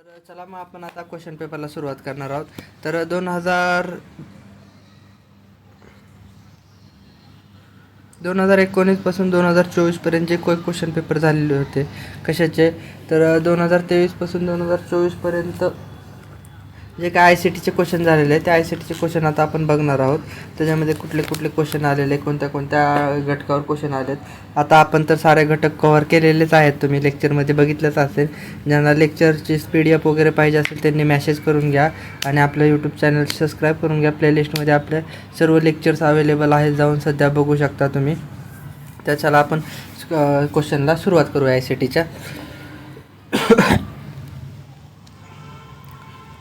तर चला मग आपण आता क्वेश्चन पेपरला सुरुवात करणार आहोत. तर दोन हजार दोन हजार एकोणीसपासून दोन हजार चोवीसपर्यंतचे को क्वेश्चन पेपर झालेले होते कशाचे? तर दोन हजार तेवीसपासून दोन हजार चोवीसपर्यंत जे काय आय सी टीचे क्वेश्चन झालेले आहेत त्या आय सी टीचे क्वेश्चन आता आपण बघणार आहोत. त्याच्यामध्ये कुठले कुठले क्वेश्चन आलेले कोणत्या कोणत्या घटकावर क्वेश्चन आलेत. आता आपण तर सारे घटक कव्हर केलेलेच आहेत तुम्ही. लेक्चरमध्ये बघितलंच असेल. ज्यांना लेक्चरची पी वगैरे पाहिजे असेल त्यांनी मॅसेज करून घ्या. आणि आपलं यूट्यूब चॅनल सबस्क्राईब करून घ्या. प्लेलिस्टमध्ये आपल्या सर्व लेक्चर्स अवेलेबल आहेत जाऊन सध्या बघू शकता तुम्ही. त्याच्याला आपण क्वेश्चनला सुरुवात करूया आय सी टीच्या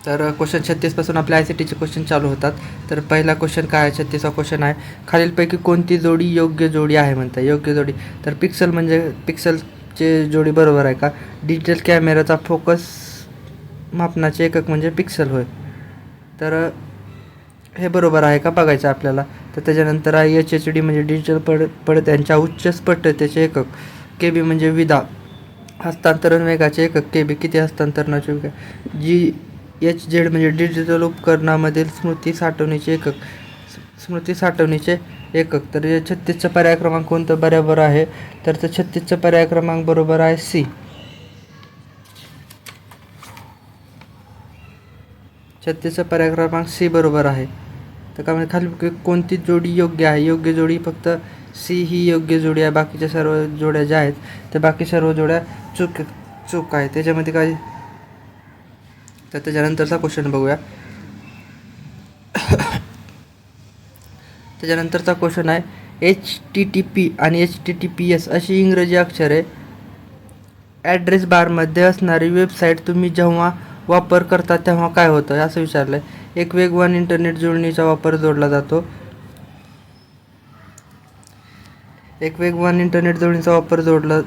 तर क्वेश्चन छत्तीसपासून आपल्या आय सी टीचे क्वेश्चन चालू होतात. तर पहिला क्वेश्चन काय आहे? छत्तीसचा क्वेश्चन आहे खालीलपैकी कोणती जोडी योग्य जोडी आहे म्हणता योग्य जोडी. तर पिक्सल म्हणजे पिक्सलचे जोडी बरोबर आहे का? डिजिटल कॅमेराचा फोकस मापनाचे एकक म्हणजे पिक्सल होय. तर हे बरोबर आहे का बघायचं आपल्याला? तर त्याच्यानंतर आहे एच एच डी म्हणजे डिजिटल पड पडद्यांच्या उच्च स्पष्टतेचे एकक. के बी म्हणजे विदा. हस्तांतरण वेगाचे एकक. के बी किती हस्तांतरणाचे वेग? जी एच झेड म्हणजे डिजिटल उपकरणामधील स्मृती साठवणीचे एकक. स्मृती साठवणीचे एकक. तर हे छत्तीसचा पर्याय क्रमांक कोणतं? बरोबर आहे. तर ते छत्तीसचा पर्याय क्रमांक बरोबर आहे सी. छत्तीसचा पर्याय क्रमांक सी बरोबर आहे. तर का म्हणजे खाली कोणती जोडी योग्य आहे? योग्य जोडी फक्त सी ही योग्य जोडी आहे. बाकीच्या सर्व जोड्या ज्या आहेत त्या बाकी सर्व जोड्या चूक चूक आहे त्याच्यामध्ये काय तर त्याच्यानंतरचा क्वेश्चन बघूया. त्याच्यानंतरचा क्वेश्चन आहे एच टी टी पी आणि H T T P S अशी इंग्रजी अक्षरे ॲड्रेस बारमध्ये असणारी वेबसाईट तुम्ही जेव्हा वापर करता तेव्हा काय होतं? असं विचारलं आहे एक वेगवान इंटरनेट जोडणीचा वापर जोडला जातो. एक वेगवान इंटरनेट जोडणीचा वापर जोडला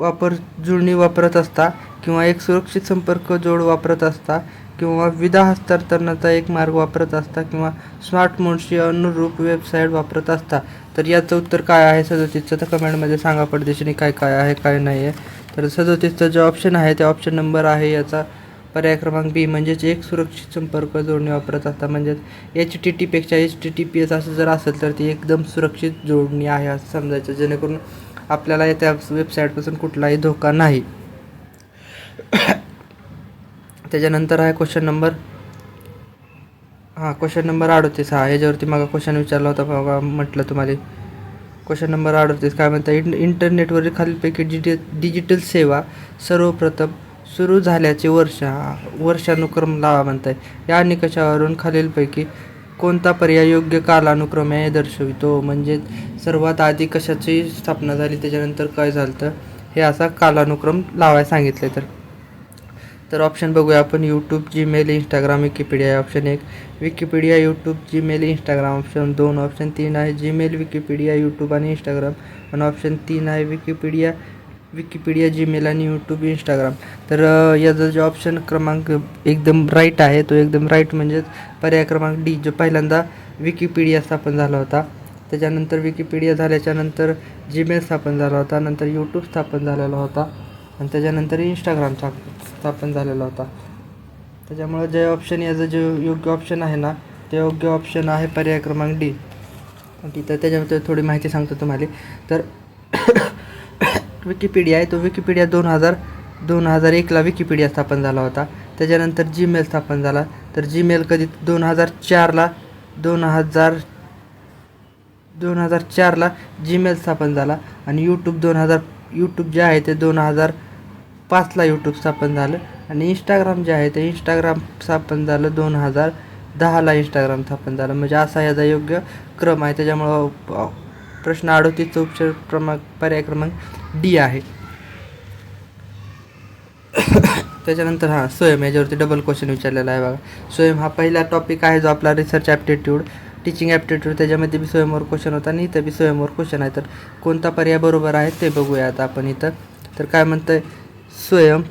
वापर जुळणी वापरत असता किंवा एक सुरक्षित संपर्क जोड वापरत असता किंवा विधा हस्तांतरणाचा एक मार्ग वापरत असता किंवा स्मार्ट मोडशी अनुरूप वेबसाईट वापरत असता. तर याचं उत्तर काय आहे? सदोतीसचं तर कमेंटमध्ये सांगा पडदेशीने काय काय आहे काय नाही आहे तर सदोतीसचं जे ऑप्शन आहे ते ऑप्शन नंबर आहे याचा पर्याय क्रमांक बी म्हणजेच एक सुरक्षित संपर्क जोडणी वापरत असता. म्हणजेच H T टीपेक्षा H T T P S असं जर असेल तर ती एकदम सुरक्षित जोडणी आहे असं समजायचं. जेणेकरून आपल्याला त्या वेबसाईटपासून कुठलाही धोका नाही. त्याच्यानंतर आहे क्वेश्चन नंबर हां क्वेश्चन नंबर अडतीस. हा ह्याच्यावरती मागं क्वेश्चन विचारला होता बघा म्हटलं तुम्हाला. क्वेश्चन नंबर अडतीस काय म्हणता इंट इंटरनेटवरील खालीलपैकी डिजि डिजिटल सेवा सर्वप्रथम सुरू झाल्याचे वर्ष वर्षानुक्रम लावा म्हणताय. या निकषावरून खालीलपैकी कोणता पर्याय योग्य कालानुक्रम दर्शवितो? म्हणजे सर्वात आधी कशाची स्थापना झाली त्याच्यानंतर काय झालं तर हे असा कालानुक्रम लावायला सांगितले तर. तर ऑप्शन बघूया आपण. YouTube Gmail Instagram Wikipedia option एक. Wikipedia YouTube Gmail Instagram option दोन. ऑप्शन तीन आहे जीमेल विकिपीडिया यूट्यूब आणि इंस्टाग्राम आणि ऑप्शन तीन आहे विकिपीडिया विकिपीडिया जीमेल आणि यूट्यूब इंस्टाग्राम तर याचा जो ऑप्शन क्रमांक एकदम राईट आहे तो एकदम राईट म्हणजेच पर्याय क्रमांक डी जो पहिल्यांदा विकिपीडिया स्थापन झाला होता. त्याच्यानंतर विकिपीडिया झाल्याच्यानंतर जीमेल स्थापन झाला होता नंतर यूट्यूब स्थापन झालेला होता आणि त्याच्यानंतर इंस्टाग्राम स्थापन झालेला होता. त्याच्यामुळे जे ऑप्शन याचं जे योग्य ऑप्शन आहे ना ते योग्य ऑप्शन आहे पर्याय क्रमांक डी तिथं त्याच्यामध्ये थोडी माहिती सांगतो तुम्हाला. तर विकिपीडिया आहे. तो विकिपीडिया दोन हजार दोन हजार एकला विकिपीडिया स्थापन झाला होता. त्याच्यानंतर जीमेल स्थापन झाला. तर जीमेल कधी? दोन हजार चारला दोन हजार दोन हजार चारला जीमेल स्थापन झाला. आणि यूट्यूब दोन हजार यूट्यूब जे आहे ते दोन हजार पाचला यूट्यूब स्थापन झालं. आणि इंस्टाग्राम जे आहे ते इंस्टाग्राम स्थापन झालं दोन हजार दहाला इंस्टाग्राम स्थापन झालं. म्हणजे असा याचा योग्य क्रम आहे. त्याच्यामुळं प्रश्न अडतीसचा उपचार क्रमांक पर्याय क्रमांक डी आहे. त्याच्यानंतर हां स्वयं याच्यावरती डबल क्वेश्चन विचारलेला आहे बघा. स्वयं हा पहिला टॉपिक आहे जो आपला रिसर्च ॲप्टिट्यूड टीचिंग ॲप्टिट्यूड त्याच्यामध्ये बी स्वयंवर क्वेश्चन होता आणि इथं बी स्वयंवर क्वेश्चन आहे. तर कोणता पर्याय बरोबर आहे ते बघूया आता आपण इथं. तर काय म्हणतं स्वयं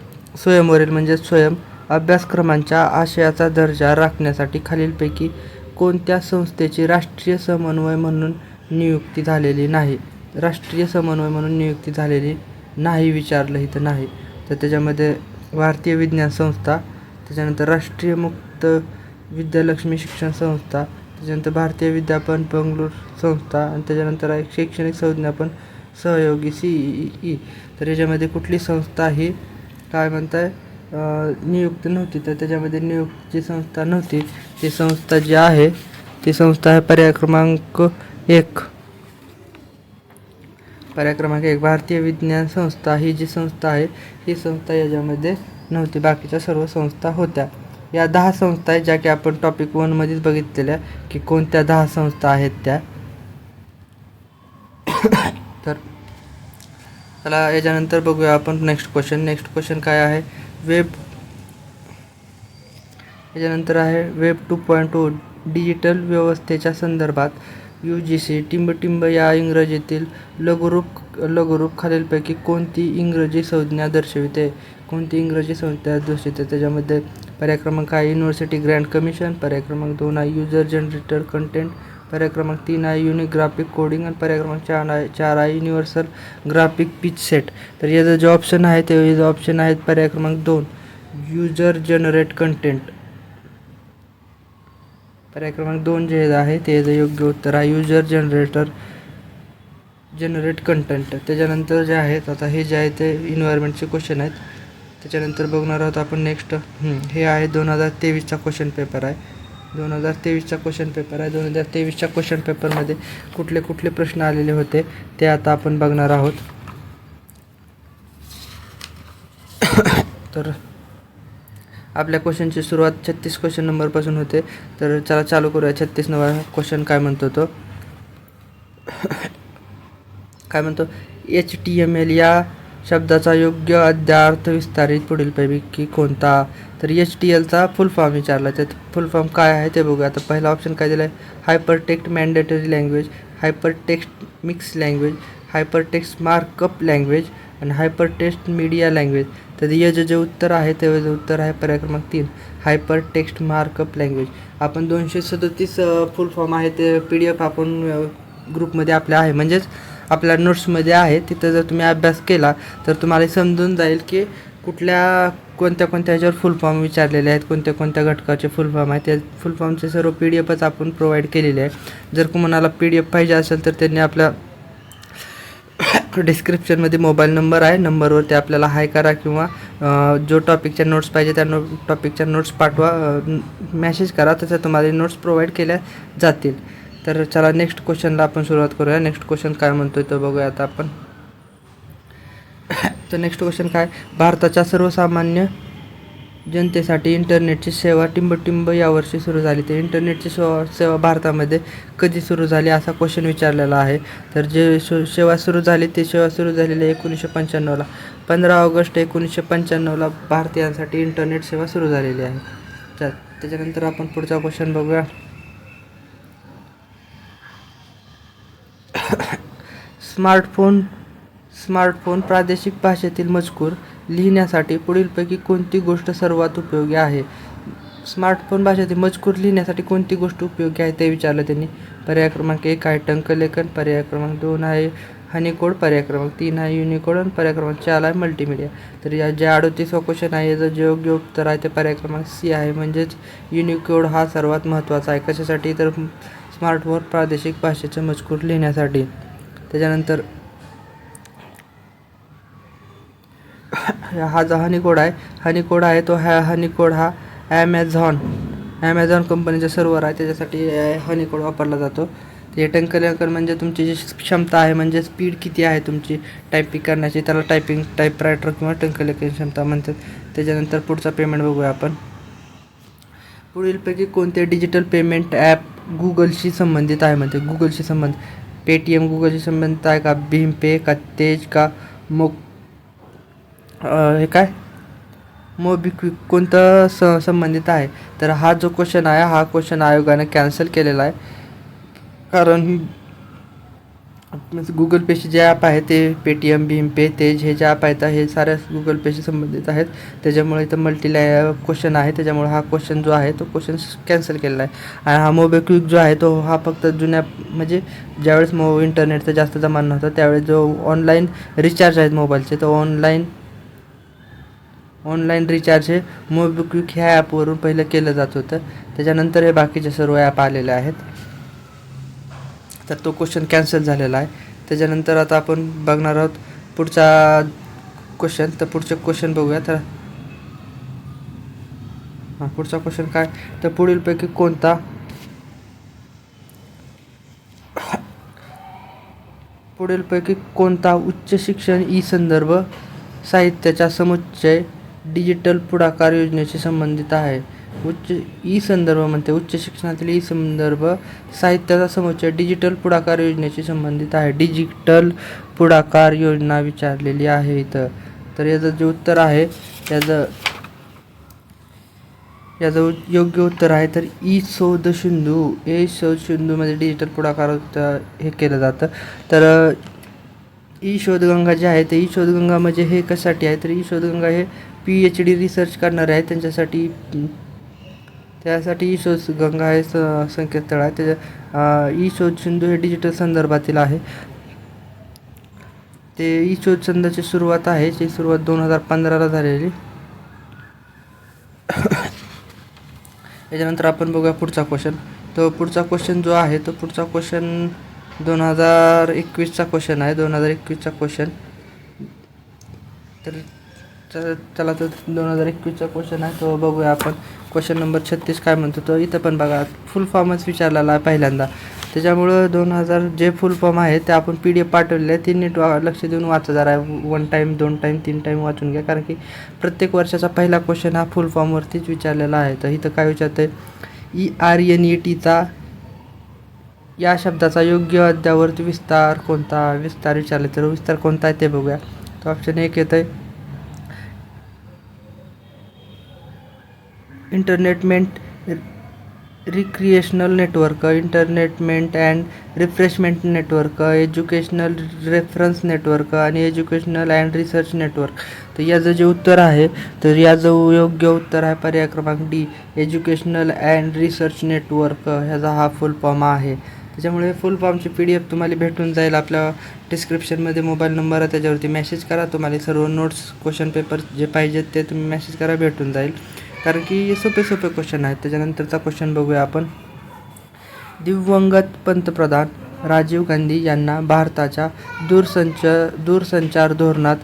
स्वयंवरील म्हणजे स्वयं अभ्यासक्रमांच्या आशयाचा दर्जा राखण्यासाठी खालीलपैकी कोणत्या संस्थेची राष्ट्रीय समन्वय म्हणून नियुक्ती झालेली नाही. राष्ट्रीय समन्वय म्हणून नियुक्ती झालेली नाही विचारलं इथं नाही. तर त्याच्यामध्ये भारतीय विज्ञान संस्था त्याच्यानंतर राष्ट्रीय मुक्त विद्यालक्ष्मी शिक्षण संस्था त्याच्यानंतर भारतीय विद्यापन बंगलोर संस्था आणि त्याच्यानंतर आहे शैक्षणिक संज्ञापन सहयोगी सी ई ई. तर याच्यामध्ये कुठली संस्था ही काय म्हणताय नियुक्त नव्हती. तर त्याच्यामध्ये नियुक्तची संस्था नव्हती ती संस्था जी आहे ती संस्था आहे पर्याय क्रमांक एक. पर्याय क्रमांक एक भारतीय विज्ञान संस्था ही जी संस्था आहे ही संस्था याच्यामध्ये नव्हती बाकीच्या सर्व संस्था होत्या. या दहा संस्था आहेत ज्या की आपण टॉपिक वनमध्येच बघितलेल्या की कोणत्या दहा संस्था आहेत त्या. तर चला याच्यानंतर बघूया आपण नेक्स्ट क्वेश्चन नेक्स्ट क्वेश्चन काय आहे? वेब याच्यानंतर आहे web two point two digital व्यवस्थेच्या संदर्भात. यू जी सी टिंबटिंब या इंग्रजीतील लघुरूप लघुरूप खालीलपैकी कोणती इंग्रजी संज्ञा दर्शविते? कोणती इंग्रजी संज्ञा दर्शविते? त्याच्यामध्ये पर्याय क्रमांक आहे युनिव्हर्सिटी ग्रँड कमिशन पर्याय क्रमांक दोन आहे युजर जनरेटर कंटेंट पर्याय क्रमांक तीन आहे युनिक ग्राफिक कोडिंग आणि पर्याय क्रमांक चार आहे चार आहे युनिव्हर्सल ग्राफिक पिच सेट. तर याचं जे ऑप्शन आहे ते ऑप्शन आहेत पर्याय क्रमांक दोन युजर जनरेट कंटेंट. पर्याय क्रमांक दोन जे आहे ते योग्य उत्तर आहे. युजर जनरेटर जनरेट कंटेंट त्याच्यानंतर जे आहेत आता हे जे आहे ते इन्व्हायरमेंटचे क्वेश्चन आहेत. त्याच्यानंतर बघणार आहोत आपण नेक्स्ट हे आहे दोन हजार तेवीसचा क्वेश्चन पेपर आहे. दोन हजार तेवीसचा क्वेश्चन पेपर आहे. दोन हजार तेवीसच्या क्वेश्चन पेपरमध्ये कुठले कुठले प्रश्न आलेले होते ते आता आपण बघणार आहोत. तर आपल्या क्वेश्चनची सुरुवात छत्तीस क्वेश्चन नंबरपासून होते. तर चला चालू करूया. छत्तीस नंबर क्वेश्चन काय म्हणतो तो? काय म्हणतो? एच टी एम एल या शब्दाचा योग्य अद्यार्थ विस्तारित पुढीलपैकी कोणता? तर एच टी एलचा फुल फॉर्म विचारला. त्यात फुल फॉर्म काय आहे ते बघूया. आता पहिला ऑप्शन काय दिला आहे hyper text mandatory language hyper text mix language hyper text markup language आणि हायपर टेक्स्ट मीडिया लँग्वेज तर याचं जे उत्तर आहे ते उत्तर आहे पर्याय क्रमांक तीन. हायपर टेक्स्ट मार्कअप लँग्वेज आपण दोनशे सदतीस फुल फॉर्म आहे ते पी डी एफ आपण ग्रुपमध्ये आपल्या आहे. म्हणजेच आपल्या नोट्समध्ये आहे. तिथं जर तुम्ही अभ्यास केला तर तुम्हाला समजून जाईल की कुठल्या कोणत्या कोणत्या ह्याच्यावर फुल फॉर्म विचारलेले आहेत कोणत्या कोणत्या घटकाचे फुल फॉर्म आहेत. त्या फुल फॉर्मचे सर्व पी डी एफच आपण प्रोव्हाइड केलेले आहे. जर कोणाला पी डी एफ पाहिजे असेल तर त्यांनी आपल्या डिस्क्रिप्शनमध्ये मोबाईल नंबर आहे. नंबरवरती आपल्याला हाय करा किंवा जो टॉपिकच्या नोट्स पाहिजे त्या नो टॉपिकच्या नोट्स पाठवा. मॅसेज करा. तसं तुम्हाला नोट्स प्रोव्हाइड केल्या जातील. तर चला नेक्स्ट क्वेश्चनला आपण सुरुवात करूया. नेक्स्ट क्वेश्चन काय म्हणतो आहे तो बघूया आता आपण. तर नेक्स्ट क्वेश्चन काय? भारताच्या सर्वसामान्य जनतेसाठी इंटरनेटची सेवा टिंबटिंब यावर्षी सुरू झाली. तर इंटरनेटची सेवा सेवा भारतामध्ये कधी सुरू झाली असा क्वेश्चन विचारलेला आहे. तर जे सेवा सुरू झाली ती सेवा सुरू झालेली एकोणीसशे पंच्याण्णवला पंधरा ऑगस्ट एकोणीसशे पंच्याण्णवला भारतीयांसाठी इंटरनेट सेवा सुरू झालेली आहे. तर त्याच्यानंतर आपण पुढचा क्वेश्चन बघूया. स्मार्टफोन स्मार्टफोन प्रादेशिक भाषेतील मजकूर लिहिण्यासाठी पुढीलपैकी कोणती गोष्ट सर्वात उपयोगी आहे? स्मार्टफोन भाषेतील मजकूर लिहिण्यासाठी कोणती गोष्ट उपयोगी आहे ते विचारलं त्यांनी. पर्याय क्रमांक एक आहे टंकलेखन पर्याय क्रमांक दोन आहे हनीकोड पर्याय क्रमांक तीन आहे युनिकोड आणि पर्याय क्रमांक चार आहे मल्टीमीडिया. तर या जे अडोतीसवा क्वेश्चन आहे याचं जे योग्य उत्तर आहे ते पर्याय क्रमांक सी आहे. म्हणजेच युनिकोड हा सर्वात महत्त्वाचा आहे. कशासाठी? तर स्मार्टफोन प्रादेशिक भाषेचं मजकूर लिहिण्यासाठी. त्याच्यानंतर हा जो हनीकोड आहे हनीकोड आहे तो हा हनीकोड हा ॲमेझॉन ॲमेझॉन कंपनीचा सर्वर आहे त्याच्यासाठी हनीकोड वापरला जातो. ते टंकलेकर म्हणजे तुमची जी क्षमता आहे म्हणजे स्पीड किती आहे तुमची टायपिंग करण्याची त्याला टायपिंग टाईपरायटर किंवा टंकलेखन क्षमता म्हणतात. त्याच्यानंतर पुढचा पेमेंट बघूया आपण. पुढीलपैकी कोणते डिजिटल पेमेंट ॲप गुगलशी संबंधित आहे म्हणते गुगलशी संबंध पेटीएम गुगलशी संबंधित आहे का? भीम पे का? तेज का? मोक हे काय? मोबिक्विक कोणतं स संबंधित आहे? तर हा जो क्वेश्चन आहे हा क्वेश्चन आयोगाने कॅन्सल केलेला आहे. कारण गुगल पेचे जे ॲप आहे ते पेटीएम भीम पे तेज हे जे ॲप आहेत हे साऱ्या गुगल पेशी संबंधित आहेत. त्याच्यामुळे इथं मल्टी क्वेश्चन आहे. त्याच्यामुळे हा क्वेश्चन जो आहे तो क्वेश्चन कॅन्सल केलेला आहे. आणि हा मोबिक्विक जो आहे तो हा फक्त जुन्या म्हणजे ज्यावेळेस मो इंटरनेटचा जास्त जमाना नव्हता त्यावेळेस जो ऑनलाईन रिचार्ज आहेत मोबाईलचे तो ऑनलाईन ऑनलाईन रिचार्ज हे मोबिक्विक ह्या ॲपवरून पहिलं केलं जात होतं. त्याच्यानंतर हे बाकीचे सर्व ॲप आलेले आहेत. तर तो क्वेश्चन कॅन्सल झालेला आहे. त्याच्यानंतर आता आपण बघणार आहोत पुढचा क्वेश्चन. तर पुढचे क्वेश्चन बघूया तर हां पुढचा क्वेश्चन काय? तर पुढीलपैकी कोणता? पुढीलपैकी कोणता उच्च शिक्षण ई संदर्भ साहित्याचा समुच्चय डिजिटल पुढाकार योजनेशी संबंधित आहे. उच्च ई संदर्भ म्हणते. उच्च शिक्षणातील ई संदर्भ साहित्याचा समुच्चय डिजिटल पुढाकार योजनेशी संबंधित आहे. डिजिटल पुढाकार योजना विचारलेली आहे इथं. तर याचं जे उत्तर आहे त्याचं याचं योग्य उत्तर आहे. तर ई शोध सिंधू ए शोध सिंधूमध्ये डिजिटल पुढाकार हे केलं जातं. तर ई शोधगंगा जे आहे ते ई शोधगंगा म्हणजे हे कशासाठी आहे? तर ई शोधगंगा हे पी एच डी रिसर्च करणारे आहेत त्यांच्यासाठी त्यासाठी ई शोधगंगा हे स- संकेतस्थळ आहे. त्याच्या ई शोध सिंधू हे डिजिटल संदर्भातील आहे. ते ई शोध संघाची सुरुवात आहे जी सुरुवात दोन हजार पंधराला झालेली. याच्यानंतर आपण बघूया पुढचा क्वेश्चन तो पुढचा क्वेश्चन जो आहे तो पुढचा क्वेश्चन दोन हजार एकवीसचा क्वेश्चन आहे. दोन हजार एकवीसचा क्वेश्चन तर तर चला तर दोन हजार एकवीसचा क्वेश्चन आहे तो बघूया आपण. क्वेश्चन नंबर छत्तीस काय म्हणतो तो? इथं पण बघा फुल फॉर्मच विचारलेला आहे पहिल्यांदा. त्याच्यामुळं दोन हजार जे फुल फॉर्म आहे ते आपण पी डी एफ पाठवलेले आहे ते नीट वा लक्ष देऊन वाचा जरा. वन टाईम दोन टाईम तीन टाईम वाचून घ्या. कारण की प्रत्येक वर्षाचा पहिला क्वेश्चन हा फुल फॉर्मवरतीच विचारलेला आहे. तर इथं काय विचारतं आहे e, E R N e, E टीचा या शब्दाचा योग्य अद्यावरती विस्तार कोणता? विस्तार विचारले तर विस्तार कोणता आहे ते बघूया. तो ऑप्शन एक येतं आहे entertainment recreational network entertainment and refreshment network educational reference network आणि एज्युकेशनल अँड रिसर्च नेटवर्क तर याचं जे उत्तर आहे तर याचं योग्य उत्तर आहे पर्याय क्रमांक D educational and research network ह्याचा हा फुल फॉर्म आहे. त्याच्यामुळे फुल फॉर्मची पी डी एफ तुम्हाला भेटून जाईल आपल्या डिस्क्रिप्शनमध्ये मोबाईल नंबर आहे त्याच्यावरती मेसेज करा. तुम्हाला सर्व नोट्स क्वेश्चन पेपर जे पाहिजेत ते तुम्ही मेसेज करा भेटून जाईल. कारण की सोपे सोपे क्वेश्चन आहेत. त्याच्यानंतरचा क्वेश्चन बघूया आपण. दिवंगत पंतप्रधान राजीव गांधी यांना भारताच्या दूरसंच दूरसंचार धोरणात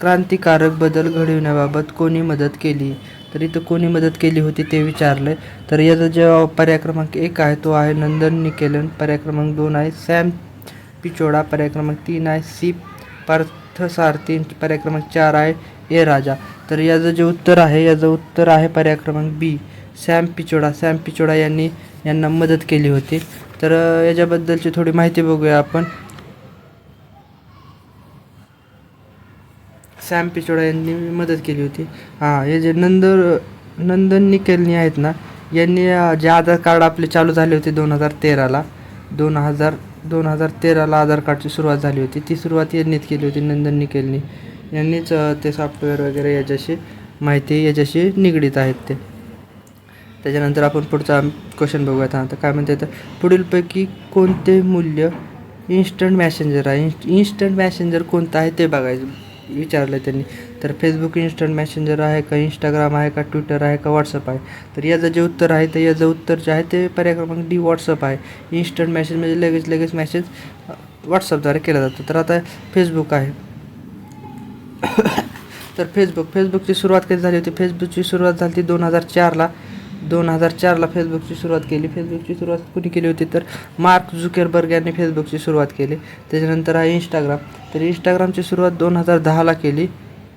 क्रांतिकारक बदल घडविण्याबाबत कोणी मदत केली? तर इथं कोणी मदत केली होती ते विचारलं तर याचा जे पर्याय क्रमांक एक आहे. तो आहे नंदन निकेलन. पर्याय क्रमांक दोन आहे सॅम पिचोडा. पर्याय क्रमांक तीन आहे सी पार्थसारथी. पर्याय क्रमांक चार आहे ए राजा. तर याचं जे उत्तर आहे याचं उत्तर आहे पर्याय क्रमांक बी सॅम पिचोडा सॅम पिचोडा यांनी यांना मदत केली होती. तर याच्याबद्दलची थोडी माहिती बघूया आपण. सॅम पिचोडा यांनी मदत केली होती. हां हे जे नंद नंदन निकेलनी आहेत ना यांनी जे आधार कार्ड आपले चालू झाले होते दोन हजार तेराला दोन हजार दोन हजार तेराला आधार कार्डची सुरुवात झाली होती. ती सुरुवात यांनीच केली होती नंदन निकेलनी. यांनीच ते सॉफ्टवेअर वगैरे याच्याशी माहिती याच्याशी निगडीत आहेत ते. त्याच्यानंतर आपण पुढचा क्वेश्चन बघूयात हां. तर काय म्हणते तर पुढीलपैकी कोणते मूल्य इन्स्टंट मॅसेंजर आहे? इन्स्ट इन्स्टंट मॅसेंजर कोणतं आहे ते बघायचं विचारलं त्यांनी. तर फेसबुक इन्स्टंट मॅसेंजर आहे का इंस्टाग्राम आहे का ट्विटर आहे का व्हॉट्सअप आहे? तर याचं जे उत्तर आहे तर याचं उत्तर जे आहे ते पर्याय क्रमांक डी व्हॉट्सअप आहे. इन्स्टंट मॅसेज म्हणजे लगेच लगेच मॅसेज व्हॉट्सअपद्वारे केला जातो. तर आता फेसबुक आहे. तर फेसबुक फेसबुकची सुरुवात कधी झाली होती? फेसबुकची सुरुवात झाली होती दोन हजार चारला. दोन हजार चारला फेसबुकची सुरुवात केली. फेसबुकची सुरुवात कुणी केली होती? तर मार्क झुकेरबर्ग यांनी फेसबुकची सुरुवात केली. त्याच्यानंतर आहे इंस्टाग्राम तर इंस्टाग्रामची सुरुवात दोन हजार दहाला केली.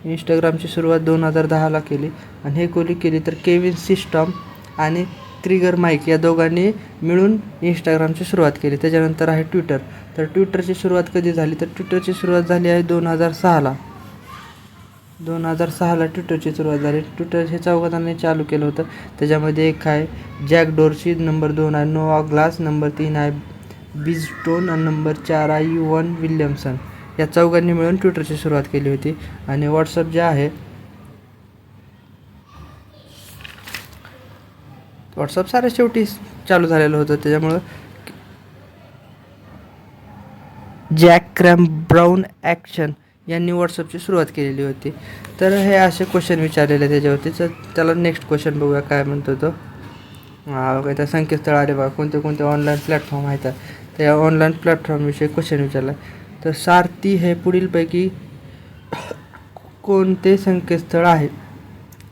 इंस्टाग्रामची सुरुवात दोन हजार दहाला केली. आणि हे कोणी केली? तर केविन सिस्टम आणि क्रिगर माईक या दोघांनी मिळून इंस्टाग्रामची सुरुवात केली. त्याच्यानंतर आहे ट्विटर तर ट्विटरची सुरुवात कधी झाली? तर ट्विटरची सुरुवात झाली आहे दोन हजार सहाला. दोन हजार सहाला ट्विटरची सुरुवात झाली. ट्विटर हे चौघांनी चालू केलं होतं. त्याच्यामध्ये एक आहे जॅक डोर्सी नंबर दोन आहे नोवा ग्लास नंबर तीन आहे बिजस्टोन आणि नंबर चार आहे युवन विल्यमसन. या चौघांनी मिळून ट्विटरची सुरुवात केली होती. आणि व्हॉट्सअप जे आहे व्हॉट्सअप सारे शेवटी चालू झालेलं होतं. त्याच्यामुळं जॅक क्रॅम ब्राऊन ॲक्शन यांनी व्हॉट्सअपची सुरुवात केलेली होती. तर हे असे क्वेश्चन विचारलेले त्याच्यावरती. तर त्याला नेक्स्ट क्वेश्चन बघूया काय म्हणतो तो. हा बघा त्या संकेतस्थळ आले बघा. कोणते कोणते ऑनलाईन प्लॅटफॉर्म आहेत त्या ऑनलाईन प्लॅटफॉर्मविषयी क्वेश्चन विचारला. तर सारथी हे पुढीलपैकी कोणते संकेतस्थळ आहे?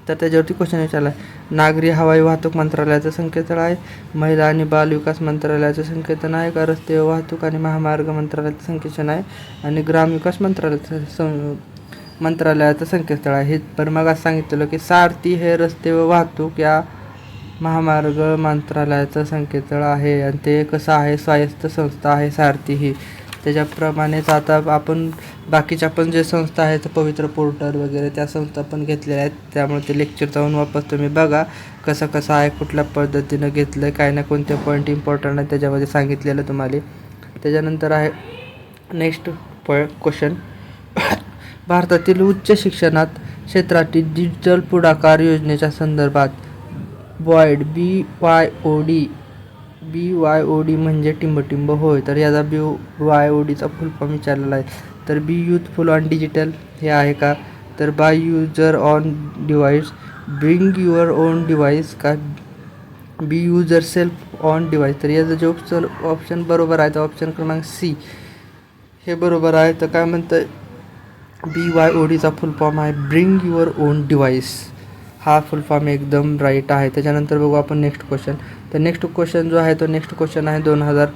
तर त्याच्यावरती क्वेश्चन विचारला आहे नागरी हवाई वाहतूक मंत्रालयाचं संकेतस्थळ आहे. महिला आणि बाल विकास मंत्रालयाचं संकेतन आहे. का रस्ते वाहतूक आणि महामार्ग मंत्रालयाचं संकेतन आहे? आणि ग्रामविकास मंत्रालयाचं सं मंत्रालयाचं संकेतस्थळ आहे. हे पण मग असं सांगितलेलं की सारथी हे रस्ते व वाहतूक या महामार्ग मंत्रालयाचं संकेतस्थळ आहे. आणि ते कसं आहे? स्वायत्त संस्था आहे सारथी ही. त्याच्याप्रमाणेच आता आपण बाकीच्या पण जे संस्था आहेत पवित्र पोर्टल वगैरे त्या संस्था पण घेतलेल्या आहेत. त्यामुळे ते लेक्चर जाऊन वापस तुम्ही बघा कसं कसं आहे कुठल्या पद्धतीनं घेतलं काय ना कोणते पॉईंट इम्पॉर्टंट आहे त्याच्यामध्ये सांगितलेलं तुम्हाला. त्याच्यानंतर आहे नेक्स्ट प क्वेश्चन भारतातील उच्च शिक्षणात क्षेत्रातील डिजिटल पुढाकार योजनेच्या संदर्भात BYOD B Y O D B Y O D म्हणजे टिंबटिंब. होय तर याचा बी वाय ओ डीचा फुल फॉर्म विचारलेला आहे. तर बी युथफुल ऑन डिजिटल हे आहे का? तर by user on device bring your own device का? B user self on device तर याचा जे ऑप्शन ऑप्शन बरोबर आहे तर ऑप्शन क्रमांक सी. हे बरोबर आहे तर काय म्हणतं बी वाय ओ डीचा फुल फॉर्म आहे ब्रिंग युअर ओन डिवाइस हा फुल फॉर्म एकदम राईट आहे. त्याच्यानंतर बघू आपण नेक्स्ट क्वेश्चन. तर नेक्स्ट क्वेश्चन जो आहे तो नेक्स्ट क्वेश्चन आहे दोन हजार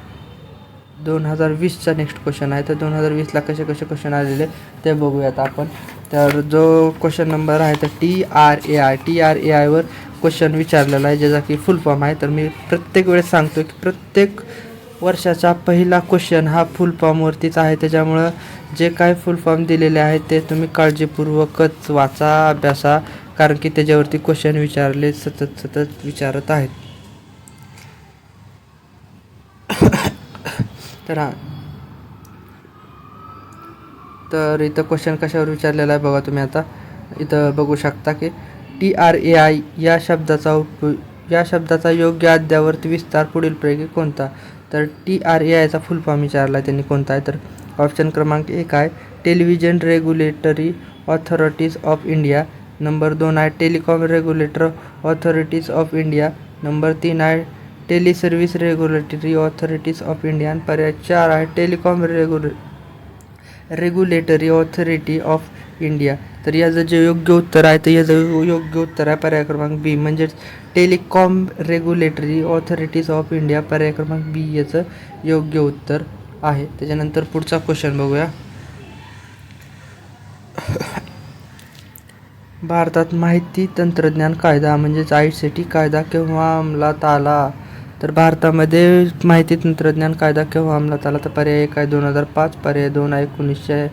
दोन हजार वीसचा नेक्स्ट क्वेश्चन आहे. तर दोन हजार वीसला कसे कसे क्वेश्चन आलेले ते बघूयात आपण. तर जो क्वेश्चन नंबर आहे तर T R A I T R A आयवर question विचारलेला आहे ज्याचा की फुल फॉर्म आहे. तर मी प्रत्येक वेळेस सांगतो की प्रत्येक वर्षाचा पहिला क्वेश्चन हा फुल फॉर्मवरतीच आहे. त्याच्यामुळं जे काय फुल फॉर्म दिलेले आहेत ते तुम्ही काळजीपूर्वकच वाचा अभ्यासा. कारण की त्याच्यावरती क्वेश्चन विचारले सतत सतत विचारत आहेत. तर हां. तर इथं क्वेश्चन कशावर विचारलेला आहे बघा तुम्ही आता. इथं बघू शकता की टी आर ए आय या शब्दाचा उप या शब्दाचा योग्य अद्यावरती विस्तार पुढीलपैकी कोणता? तर टी आर ए आयचा फुल फॉर्म विचारला त्यांनी कोणता आहे? तर ऑप्शन क्रमांक एक आहे television regulatory authorities of India number दोन आहे telecom regulator authorities of India number तीन आहे tele service regulatory authorities of India आणि पर्याय चार आहे. Telecom regula regulatory authority of India. तर याचं जे योग्य उत्तर आहे तर याचं योग्य उत्तर आहे पर्याय क्रमांक बी. म्हणजेच telecom regulatory authorities of India पर्याय क्रमांक बी याचं योग्य उत्तर आहे. त्याच्यानंतर पुढचा क्वेश्चन बघूया. भारतात माहिती तंत्रज्ञान कायदा म्हणजेच आय सी टी कायदा केव्हा अंमलात आला. तर भारतामध्ये माहिती तंत्रज्ञान कायदा केव्हा अंमलात आला तर पर्याय एक आहे. दोन हजार पाच पर्याय दोन आहे. एकोणीसशे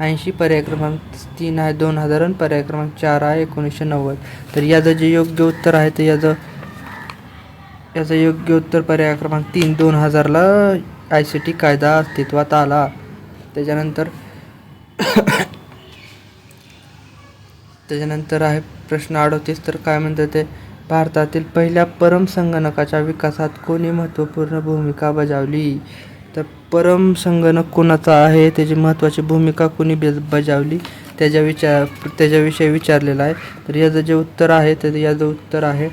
ऐंशी पर्याय क्रमांक तीन आहे. दोन हजार आणि पर्याय क्रमांक चार आहे. एकोणीसशे नव्वद. तर याचं जे योग्य उत्तर आहे तर याचं याचं योग्य उत्तर पर्याय क्रमांक तीन दोन हजारला आय सी टी कायदा अस्तित्वात आला. त्याच्यानंतर त्याच्यानंतर आहे प्रश्न अडवतीस तर काय म्हणतात ते? भारतातील पहिल्या परम संगणकाच्या विकासात कोणी महत्त्वपूर्ण भूमिका बजावली? तर परम संगणक कोणाचा आहे? त्याची महत्त्वाची भूमिका कोणी बे बजावली? त्याच्या विचार त्याच्याविषयी विचारलेलं आहे. तर याचं जे उत्तर आहे तर याचं उत्तर आहे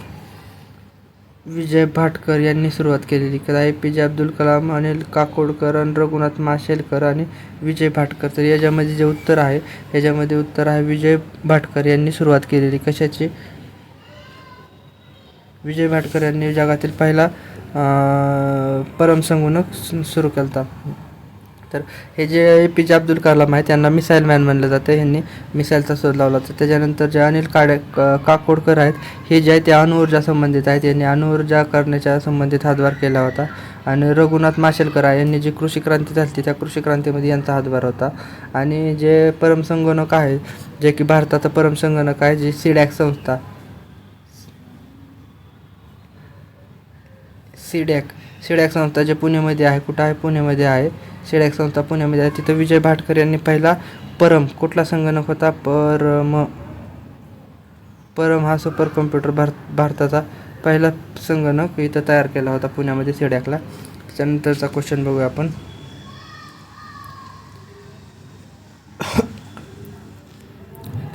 विजय भाटकर यांनी सुरुवात केलेली. तर ए पी जे अब्दुल कलाम अनिल काकोडकर आणि रघुनाथ माशेलकर आणि विजय भाटकर. तर याच्यामध्ये जे उत्तर आहे याच्यामध्ये उत्तर आहे विजय भाटकर यांनी सुरुवात केलेली. कशाची? विजय भाटकर यांनी जगातील पहिला परमसंगणक सुरू केला तर हे जे ए पी जे अब्दुल कलाम आहे त्यांना मिसाईल मॅन म्हणलं जातं. ह्यांनी मिसाईलचा शोध लावला. तर त्याच्यानंतर जे अनिल काडे काकोडकर आहेत हे जे आहे ते अणुऊर्जा संबंधित आहेत. यांनी अणुऊर्जा करण्याच्या संबंधित हातभार केला होता. आणि रघुनाथ माशेलकर आहे. यांनी जी कृषी क्रांती झाली त्या कृषी क्रांतीमध्ये यांचा हातभार होता. आणि जे परमसंगणक आहे जे की भारताचं परमसंगणक आहे जे सीडॅक संस्था सिडॅक. सिडॅक संस्था जे पुण्यामध्ये आहे कुठं आहे? पुण्यामध्ये आहे. सीडॅक संस्था पुण्यामध्ये आहे. तिथं विजय भाटकर यांनी पहिला परम कुठला संगणक होता परम. परम हा सुपर कॉम्प्युटर भारत भारताचा पहिला संगणक इथं तयार केला होता पुण्यामध्ये सीडॅकला. त्यानंतरचा क्वेश्चन बघूया आपण.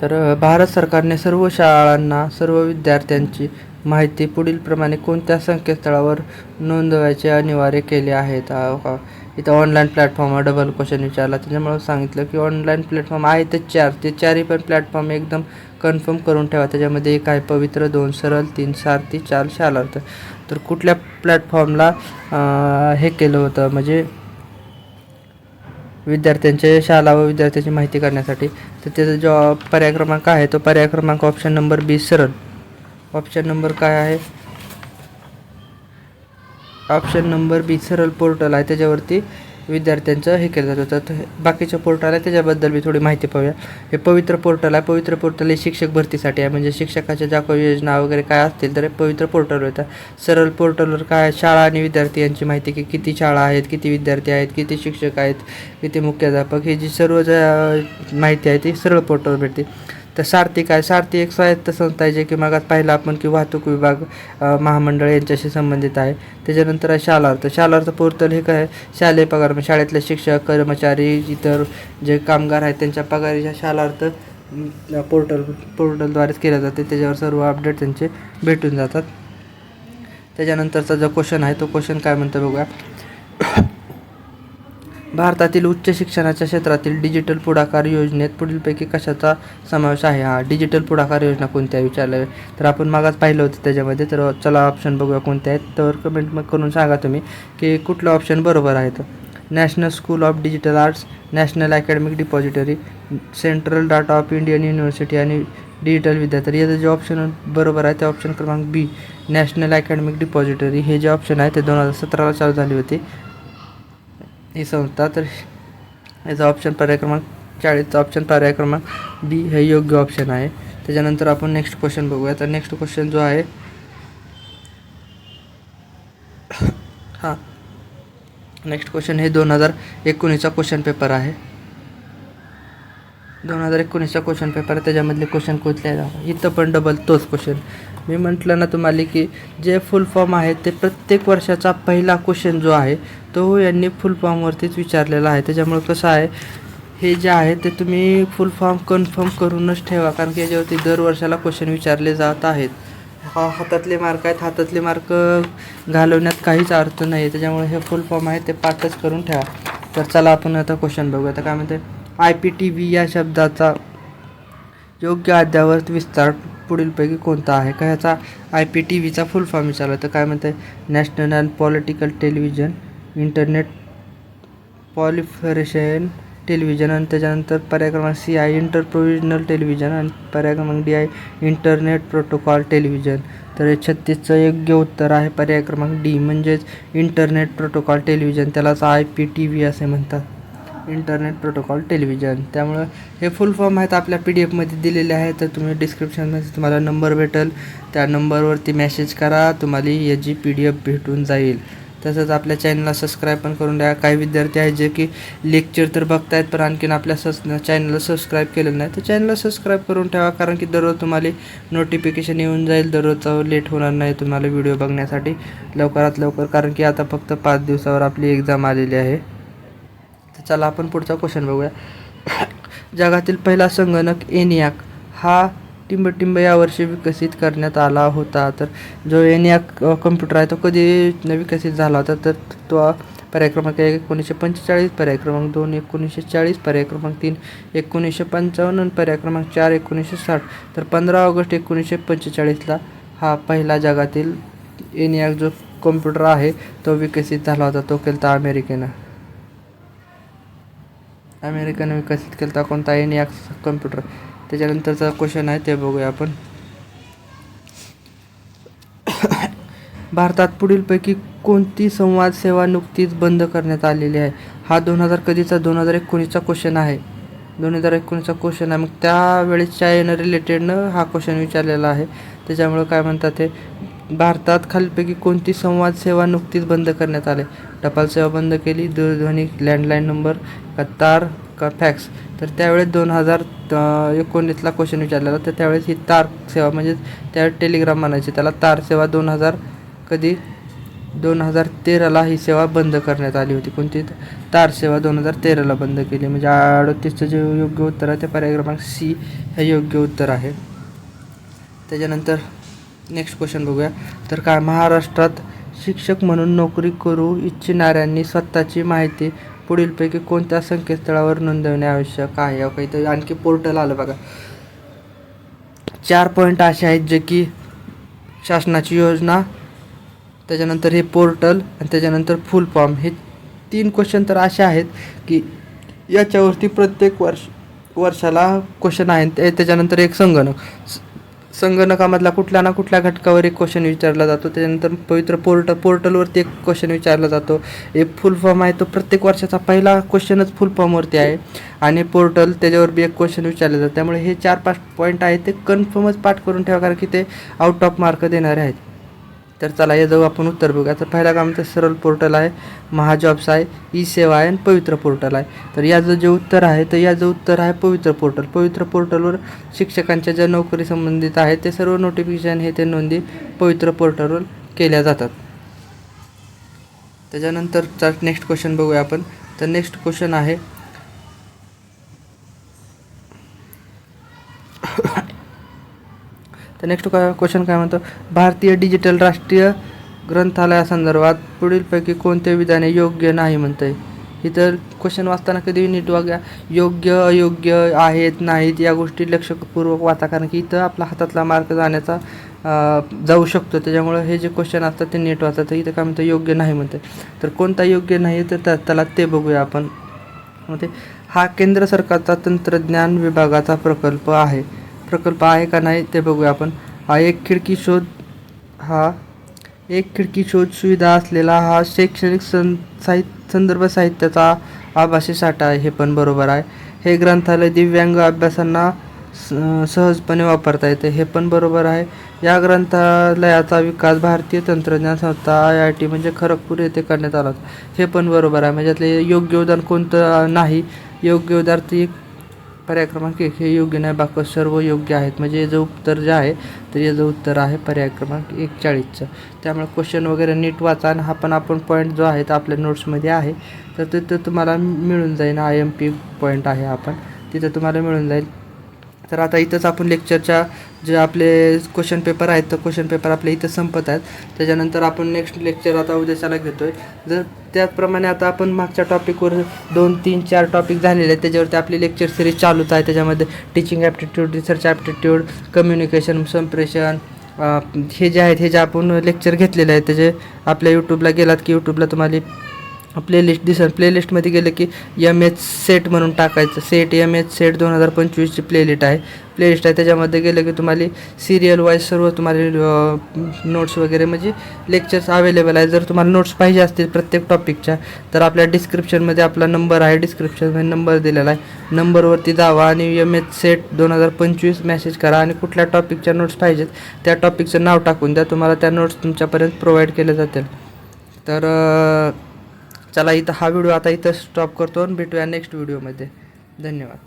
तर भारत सरकारने सर्व शाळांना सर्व विद्यार्थ्यांची माहिती पुढीलप्रमाणे कोणत्या संकेतस्थळावर नोंदवायचे अनिवार्य केले आहेत? का हो. इथं ऑनलाईन प्लॅटफॉर्मवर डबल क्वेश्चन विचारला. त्याच्यामुळे सांगितलं की ऑनलाईन प्लॅटफॉर्म आहे तर चार. ते चारही पण प्लॅटफॉर्म एकदम कन्फर्म करून ठेवा. त्याच्यामध्ये एक आहे पवित्र दोन सरळ तीन सारथी चार शालार्थ तर कुठल्या प्लॅटफॉर्मला हे केलं होतं? म्हणजे विद्यार्थ्यांचे शाळा व विद्यार्थ्यांची माहिती करण्यासाठी. तर त्याचा जो पर्याय क्रमांक आहे तो पर्याय क्रमांक ऑप्शन नंबर बी सरळ ऑप्शन नंबर काय आहे? ऑप्शन नंबर बी सरळ पोर्टल आहे. त्याच्यावरती विद्यार्थ्यांचं हे केलं जातं. तर बाकीचं पोर्टल आहे त्याच्याबद्दल मी थोडी माहिती पाहूया. हे पवित्र पोर्टल आहे. पवित्र पोर्टल हे शिक्षक भरतीसाठी आहे. म्हणजे शिक्षकाच्या ज्या काही योजना वगैरे काय असतील तर हे पवित्र पोर्टलवर येतात सरळ पोर्टलवर काय आहे? शाळा आणि विद्यार्थी यांची माहिती की किती शाळा आहेत किती विद्यार्थी आहेत किती शिक्षक आहेत किती मुख्याध्यापक ही जी सर्व ज्या माहिती आहे ती सरळ पोर्टलवर भेटते. तर सारथी काय? सारथी एक स्वायत्त संस्था आहे जे की मागात पाहिलं आपण की वाहतूक विभाग महामंडळ यांच्याशी संबंधित आहे. त्याच्यानंतर आहे शालार्थ. शालार्थ पोर्टल हे काय? शालेय पगार म्हणजे शाळेतले शिक्षक कर्मचारी इतर जे कामगार आहेत त्यांच्या पगारीच्या शालार्थ पोर्टल पोर्टलद्वारेच केले जाते त्याच्यावर सर्व अपडेट त्यांचे भेटून जातात. त्याच्यानंतरचा जो क्वेश्चन आहे तो क्वेश्चन काय म्हणतो बघूया. भारतातील उच्च शिक्षणाच्या क्षेत्रातील डिजिटल पुढाकार योजनेत पुढीलपैकी कशाचा समावेश आहे? हा डिजिटल पुढाकार योजना कोणत्या? विचारलं तर आपण मागास पाहिलं होतं त्याच्यामध्ये तर चला ऑप्शन बघूया कोणत्या आहेत. तर कमेंट मग करून सांगा तुम्ही की कुठलं ऑप्शन बरोबर आहे? तर national school of digital arts national academic depository central data of Indian university आणि डिजिटल विद्यार्थी याचं जे ऑप्शन बरोबर आहे ते ऑप्शन क्रमांक बी नॅशनल अकॅडमिक डिपॉझिटरी हे जे ऑप्शन आहे ते दोन हजार सतराला चालू झाली होती. ही संस्था तर याचा ऑप्शन पर्याय क्रमांक चाळीसचा ऑप्शन पर्याय क्रमांक बी हे योग्य ऑप्शन आहे. त्याच्यानंतर आपण नेक्स्ट क्वेश्चन बघूया. तर नेक्स्ट क्वेश्चन जो आहे हां नेक्स्ट क्वेश्चन हे दोन हजार एकोणीसचा क्वेश्चन पेपर आहे. दोन हजार एकोणीसचा क्वेश्चन पेपर त्याच्यामधले क्वेश्चन कुठले आहे इथं पण डबल तोच क्वेश्चन मी म्हटलं ना तुम्हाला की जे फुल फॉर्म आहे ते प्रत्येक वर्षाचा पहिला क्वेश्चन जो आहे तो यांनी फुल फॉर्मवरतीच विचारलेला आहे. त्याच्यामुळे कसं आहे हे जे आहे ते तुम्ही फुल फॉर्म कन्फर्म करूनच ठेवा कारण की याच्यावरती दर वर्षाला क्वेश्चन विचारले जात आहेत. हा हातातले मार्क आहेत हातातले मार्क घालवण्यात काहीच अर्थ नाही आहे त्याच्यामुळे हे फुल फॉर्म आहे ते पाठच करून ठेवा. तर चला आपण आता क्वेश्चन बघूया. आता काय म्हणते आय पी टी व्ही या शब्दाचा योग्य अद्यावत विस्तार पुढीलपैकी कोणता आहे? का ह्याचा आय पी टी व्हीचा फुल फॉर्म विचारला तर काय म्हणते national and political television internet proliferation television आणि त्याच्यानंतर पर्याय क्रमांक C I inter provisional television आणि पर्याय क्रमांक D I internet protocol television तर हे छत्तीसचं योग्य उत्तर आहे पर्याय क्रमांक डी म्हणजेच इंटरनेट प्रोटोकॉल टेलिव्हिजन त्यालाच आय पी टी व्ही असे म्हणतात. इंटरनेट प्रोटोकॉल टेलिव्हिजन त्यामुळं हे फुल फॉर्म आहेत आपल्या पी डी एफमध्ये दिलेले आहे तर तुम्ही डिस्क्रिप्शनमध्ये तुम्हाला नंबर भेटेल. त्या नंबरवरती मेसेज करा. तुम्हाला याची पी डी एफ भेटून जाईल. तसंच आपल्या चॅनलला सबस्क्राईब पण करून द्या. काही विद्यार्थी आहेत जे की लेक्चर तर बघतायत पण आणखीन आपल्या सस चॅनलला सबस्क्राईब केलेलं नाही. तर चॅनलला सबस्क्राईब करून ठेवा कारण की दररोज तुम्हाला नोटिफिकेशन येऊन जाईल. दररोज लेट होणार नाही तुम्हाला व्हिडिओ बघण्यासाठी. लवकरात लवकर कारण की आता फक्त पाच दिवसावर आपली एक्झाम आलेली आहे. चला आपण पुढचा क्वेश्चन बघूया. जगातील पहिला संगणक एनियाक. हा टिंबटिंब यावर्षी विकसित करण्यात आला होता. तर जो एनियाक कम्प्युटर आहे तो कधी विकसित झाला होता? तर तो पर्याय क्रमांक एक एकोणीसशे पंचेचाळीस पर्याय क्रमांक दोन एकोणीसशे चाळीस पर्याय क्रमांक तीन एकोणीसशे पंचावन्न आणि पर्याय क्रमांक चार एकोणीसशे साठ. तर पंधरा ऑगस्ट एकोणीसशे पंचेचाळीसला हा पहिला जगातील एनियाक जो कम्प्युटर आहे तो विकसित झाला होता. तो केला अमेरिकेनं. अमेरिकेनं विकसित केला कोणता एनियाक कम्प्युटर त्याच्यानंतरचा क्वेश्चन आहे ते बघूया आपण. भारतात पुढीलपैकी कोणती संवाद सेवा नुकतीच बंद करण्यात आलेली आहे? हा दोन हजार कधीचा दोन हजार एकोणीसचा क्वेश्चन आहे. दोन हजार एकोणीसचा क्वेश्चन आहे. मग त्यावेळेसच्या येणं रिलेटेडनं हा क्वेश्चन विचारलेला आहे. त्याच्यामुळं काय म्हणतात ते? भारतात खालपैकी कोणती संवाद सेवा नुकतीच बंद करण्यात आली? टपाल सेवा बंद केली दूरध्वनी लँडलाईन नंबर का तार का फॅक्स तर त्यावेळेस दोन हजार एकोणीसला क्वेश्चन विचारलेला. तर त्यावेळेस ही तार सेवा म्हणजे त्यावेळेस टेलिग्राम म्हणायची. त्याला तार सेवा दोन हजार कधी? दोन हजार तेराला ही सेवा बंद करण्यात आली होती. कोणती? तार सेवा दोन हजार तेराला बंद केली. म्हणजे अडतीसचं जे योग्य उत्तर आहे ते पर्याय क्रमांक सी हे योग्य उत्तर आहे. त्याच्यानंतर नेक्स्ट क्वेश्चन बघूया. तर काय महाराष्ट्रात शिक्षक म्हणून नोकरी करू इच्छिणाऱ्यांनी स्वतःची माहिती पुढीलपैकी कोणत्या संकेतस्थळावर नोंदवणे आवश्यक आहे? अहो, काही आणखी पोर्टल आलं बघा. चार पॉईंट असे आहेत जे की शासनाची योजना त्याच्यानंतर हे पोर्टल आणि त्याच्यानंतर फुल फॉर्म हे तीन क्वेश्चन तर असे आहेत की याच्यावरती प्रत्येक वर्ष वर्षाला क्वेश्चन आहे त्याच्यानंतर एक संगणक. संगणकामधला कुठल्या ना कुठल्या घटकावर एक क्वेश्चन विचारला जातो. त्याच्यानंतर पवित्र पोर्ट पोर्टलवरती एक क्वेश्चन विचारला जातो. एक फुल फॉर्म आहे. तो प्रत्येक वर्षाचा पहिला क्वेश्चनच फुल फॉर्मवरती आहे. आणि पोर्टल त्याच्यावर बी एक क्वेश्चन विचारले जातं. त्यामुळे हे चार पाच पॉईंट आहेत ते कन्फर्मच पाठ करून ठेवा. कारण की ते आउट ऑफ मार्क देणारे आहेत. तर चला या जाऊ आपण उत्तर बघूया. तर पहिला काम तर सरळ पोर्टल आहे महाजॉब्स आहे ई सेवा आहे आणि पवित्र पोर्टल आहे. तर याचं जे उत्तर आहे तर याचं उत्तर आहे पवित्र पोर्टल पवित्र पोर्टलवर शिक्षकांच्या ज्या नोकरी संबंधित आहेत ते सर्व नोटिफिकेशन हे ते नोंदी पवित्र पोर्टलवर केल्या जातात. त्याच्यानंतरचा नेक्स्ट क्वेश्चन बघूया आपण. तर नेक्स्ट क्वेश्चन आहे तर नेक्स्ट क्वेश्चन काय म्हणतो? भारतीय डिजिटल राष्ट्रीय ग्रंथालयासंदर्भात पुढीलपैकी कोणते विधाने योग्य नाही म्हणते इतर क्वेश्चन वाचताना कधी नीट वाग्या योग्य अयोग्य आहेत नाहीत या गोष्टी लक्षपूर्वक वाचा. कारण की इथं आपला हातातला मार्क जाण्याचा जाऊ शकतो. त्याच्यामुळं हे जे क्वेश्चन असतात ते नीट वाचतात तर इथं काय म्हणतं योग्य नाही म्हणते तर कोणता योग्य नाही तर त्या- त्याला ते बघूया आपण. मग ते हा केंद्र सरकारचा तंत्रज्ञान विभागाचा प्रकल्प आहे. प्रकल्प आहे का नाही ते बघूया आपण. हा एक खिडकी शोध हा एक खिडकी शोध सुविधा असलेला हा शैक्षणिक सं साहित्य संदर्भ साहित्याचा आभासी साठा आहे हे पण बरोबर आहे. हे ग्रंथालय दिव्यांग अभ्यासांना स- सहजपणे वापरता येते हे पण बरोबर आहे. या ग्रंथालयाचा विकास भारतीय तंत्रज्ञान संस्था आय आय टी म्हणजे खरगपूर येथे करण्यात आला हे पण बरोबर आहे. म्हणजे यातले योग्य उदाहरण कोणतं नाही योग्य उदाहरण पर्याय क्रमांक एक हे योग्य नाही बाकी सर्व योग्य आहेत. म्हणजे याचं उत्तर जे आहे तर याचं उत्तर आहे पर्याय क्रमांक एक चाळीसचं. त्यामुळे क्वेश्चन वगैरे नीट वाचा आणि हा पण आपण पॉईंट जो आहे तो आपल्या नोट्समध्ये आहे. तर तिथं तुम्हाला मिळून जाईल आय एम पी पॉईंट आहे आपण तिथं तुम्हाला मिळून जाईल. तर आता इथंच आपण लेक्चरच्या जे आपले क्वेश्चन पेपर आहेत तर क्वेश्चन पेपर आपले इथं संपत आहेत. त्याच्यानंतर आपण नेक्स्ट लेक्चर आता उद्याच्याला घेतो आहे जर त्याचप्रमाणे आता आपण मागच्या टॉपिकवर दोन तीन चार टॉपिक झालेले आहेत त्याच्यावरती आपली लेक्चर सिरीज चालूच आहे. त्याच्यामध्ये teaching aptitude research aptitude communication संप्रेषण हे जे आहेत हे जे आपण लेक्चर घेतलेले आहेत त्याचे आपल्या यूट्यूबला गेलात की यूट्यूबला तुम्हाला प्लेलिस्ट दिसेल प्लेलिस्टमध्ये गेलं की एम एच सेट म्हणून टाकायचं. सेट एम एच सेट दोन हजार पंचवीसची प्लेलिस्ट आहे. प्लेलिस्ट आहे. त्याच्यामध्ये गेलं की तुम्हाला सिरियल वाईज सर्व तुम्हाला नोट्स वगैरे म्हणजे लेक्चर्स अवेलेबल आहे जर तुम्हाला नोट्स पाहिजे असतील प्रत्येक टॉपिकच्या तर आपल्या डिस्क्रिप्शनमध्ये आपला नंबर आहे. डिस्क्रिप्शनमध्ये नंबर दिलेला आहे. नंबरवरती जावा आणि एम एच सेट दोन हजार पंचवीस मेसेज करा आणि कुठल्या टॉपिकच्या नोट्स पाहिजेत त्या टॉपिकचं नाव टाकून द्या. तुम्हाला त्या नोट्स तुमच्यापर्यंत प्रोव्हाइड केल्या जातील. तर चला इथं हा व्हिडिओ आता इथं स्टॉप करतो आणि भेटूया नेक्स्ट व्हिडिओमध्ये धन्यवाद.